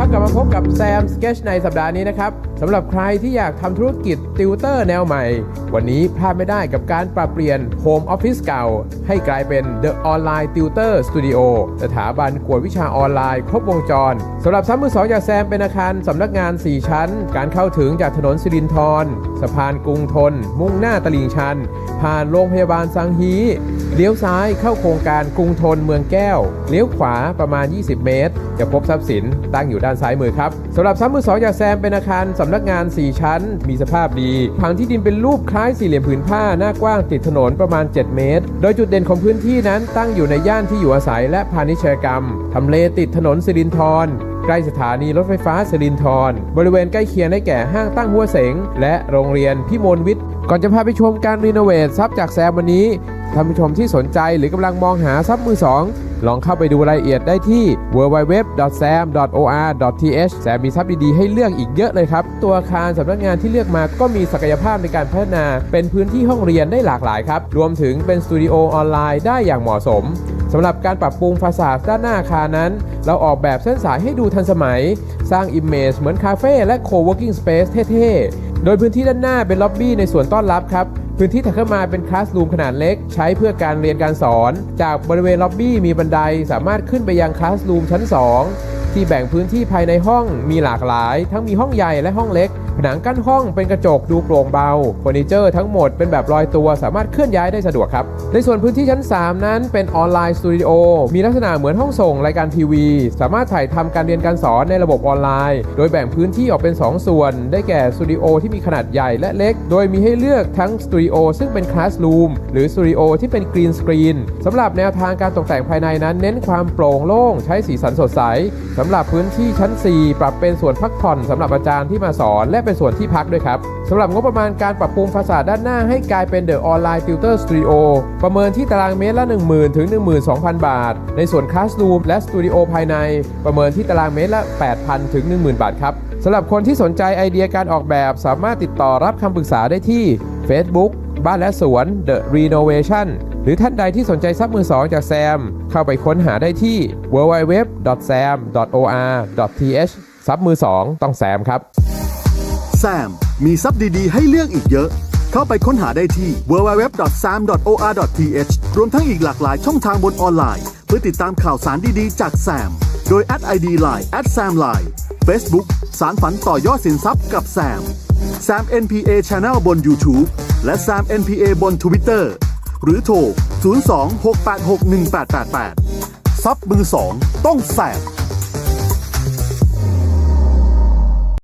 ครับกลับมาพบกับ TH ในสัปดาห์นี้นะครับสำหรับใครที่อยากทำธุรกิจติวเตอร์แนวใหม่ วันนี้พลาดไม่ได้กับการปรับเปลี่ยน Home Office เก่า ให้กลายเป็น The Online Tutor Studio สถาบันกวดวิชาออนไลน์ครบวงจรสำหรับซ้ำมือสองจากแซมเป็นอาคารสำนักงาน 4 ชั้น การเข้าถึงจากถนนสิรินธรสะพานกรุงทน มุ่งหน้าตลิ่งชัน ผ่านโรงพยาบาลสังฮีเลี้ยวซ้ายเข้าโครงการกรุงทนเมืองแก้ว เลี้ยวขวาประมาณ 20 เมตร จะพบทรัพย์สินตั้งอยู่ด้านซ้ายมือครับสำหรับซ้ำมือสองจากแซมเป็นอาคารสำนักงาน 4 ชั้น มีสภาพดีผังที่ดินเป็นรูปคล้ายสี่เหลี่ยมผืนผ้าหน้ากว้างติดถนนประมาณ 7 เมตร โดยจุดเด่นของพื้นที่นั้นตั้งอยู่ในย่านที่อยู่อาศัยและพาณิชยกรรมทำเลติดถนนสิรินธรใกล้สถานีรถไฟฟ้าสิรินธรบริเวณใกล้เคียงได้แก่ห้างตั้งหัวเสง และโรงเรียนพิมลวิทย์ ก่อนจะพาไปชมการรีโนเวทซับจากแซมวันนี้ ท่านผู้ชมที่สนใจหรือกำลังมองหาซับมือสองลองเข้าไปดูรายละเอียดได้ที่ www.sam.or.th แซมมีซับดีๆ ให้เลือกอีกเยอะเลยครับ ตัวอาคารสำนักงานที่เลือกมาก็มีศักยภาพในการพัฒนา เป็นพื้นที่ห้องเรียนได้หลากหลายครับ รวมถึงเป็นสตูดิโอออนไลน์ได้อย่างเหมาะสมสำหรับการปรับปรุงฟาสาดด้านหน้าอาคารนั้น เราออกแบบเส้นสายให้ดูทันสมัย สร้างอิมเมจเหมือนคาเฟ่และโคเวิร์กิ้งสเปซเท่ๆ โดยพื้นที่ด้านหน้าเป็นล็อบบี้ในส่วนต้อนรับครับ พื้นที่ถัดเข้ามาเป็นคลาสรูมขนาดเล็ก ใช้เพื่อการเรียนการสอน จากบริเวณล็อบบี้มีบันไดสามารถขึ้นไปยังคลาสรูมชั้น 2 ที่แบ่งพื้นที่ภายในห้องมีหลากหลาย ทั้งมีห้องใหญ่และห้องเล็ก ผนังกั้นห้องเป็นกระจกดูโปร่งเบาเฟอร์นิเจอร์ทั้งหมดเป็นแบบลอยตัวสามารถเคลื่อนย้ายได้สะดวกครับ ในส่วนพื้นที่ชั้น 3 นั้นเป็นออนไลน์สตูดิโอมีลักษณะเหมือนห้องส่งรายการทีวี สามารถถ่ายทำการเรียนการสอนในระบบออนไลน์ โดยแบ่งพื้นที่ออกเป็น 2 ส่วน ได้แก่สตูดิโอที่มีขนาดใหญ่และเล็ก โดยมีให้เลือกทั้งสตูดิโอซึ่งเป็นคลาสรูมหรือสตูดิโอที่เป็นกรีนสกรีนสำหรับแนวทางการตกแต่งภายในนั้น เน้นความโปร่งโล่งใช้สีสันสดใสสำหรับพื้นที่ชั้น 4 ปรับเป็นส่วนพักผ่อนสำหรับอาจารย์ที่มาสอนและเป็นส่วนที่พักด้วยครับสำหรับงบประมาณการปรับปรุงฟาสาดด้านหน้าให้กลายเป็นเดอะออนไลน์ติวเตอร์สตูดิโอประเมินที่ตารางเมตรละ 10,000 ถึง 12,000 บาท ในส่วนคลาสรูมและสตูดิโอภายใน ประเมินที่ตารางเมตรละ 8,000 ถึง 10,000 บาทครับสำหรับคนที่สนใจไอเดียการออกแบบสามารถติดต่อรับคำปรึกษาได้ที่ Facebook บ้านและสวน The Renovation หรือท่านใดที่สนใจซับมือสองจากแซม เข้าไปค้นหาได้ที่ www.sam.or.th ซับมือสองต้องแซมครับ แซม มีซับดีๆ ให้เลือกอีกเยอะ เข้าไปค้นหาได้ที่ www.sam.or.th รวมทั้งอีกหลากหลายช่องทางบนออนไลน์ เพื่อติดตามข่าวสารดีๆ จากแซม โดยแอด ID Line แอด Sam Line Facebook สารฝันต่อยอดสินทรัพย์กับแซม Sam NPA Channel บน YouTube และ Sam NPA บน Twitter หรือโทร 02-686-1888 ซับมือสองต้องแซม